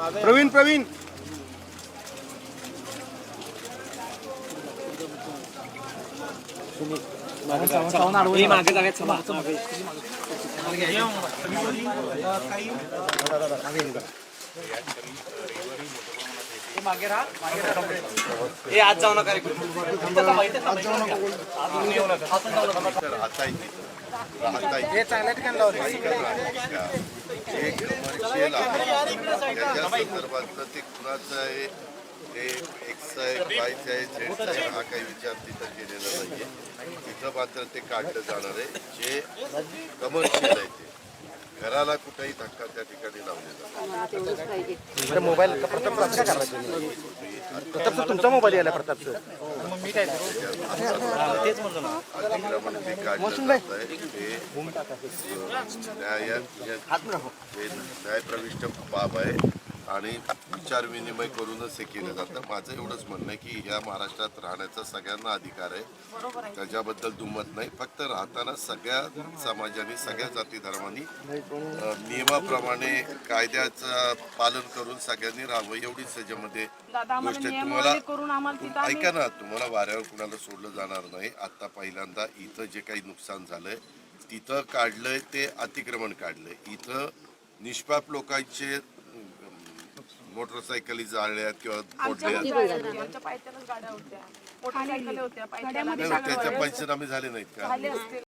प्रवीण प्रवीण. आज जाऊ नका राहता येते राहता येते चांगल्या ठिकाणी त्याच्या संदर्भातलं ते कुणाचं आहे? ते एक्स आहे वायचं आहे झेडचं आहे हा काही विचार तिथं केलेला नाहीये. तिथं मात्र ते काढलं जाणार आहे. जे कमर्शियल आहे ते. घराला कुठेही धक्का त्या ठिकाणी लावलेला नाही. मोबाईल प्रताप का करायला तुम्ही? प्रताप सर तुमचा मोबाईल यायला प्रताप सर अतिक्रमण जे काढलं जात आहे ते न्याय हे न्यायप्रविष्ट बाब आहे. आणि विचार विनिमय करूनच हे केलं जातं. माझं एवढंच म्हणणं आहे की ह्या महाराष्ट्रात राहण्याचा सगळ्यांना अधिकार आहे. त्याच्याबद्दल दुमत नाही. फक्त राहताना सगळ्या समाजाने सगळ्या जाती धर्मांनी नियमाप्रमाणे कायद्याचं पालन करून सगळ्यांनी राहावं. एवढीच त्याच्यामध्ये गोष्ट आहे. आम्ही ऐका ना तुम्हाला वाऱ्यावर कुणाला सोडलं जाणार नाही. आता पहिल्यांदा इथं जे काही नुकसान झालंय तिथं काढलंय ते अतिक्रमण काढलंय. इथं निष्पाप लोकांचे मोटरसायकली जाळल्यात किंवा आमच्या फोडल्यात पण गाड्या होत्या, आमच्या पायथ्यानच गाड्या होत्या. मोटरसायकली होत्या पायथ्याला नाही, त्याचे पंचनामे झाले नाहीत का? झाले असतील.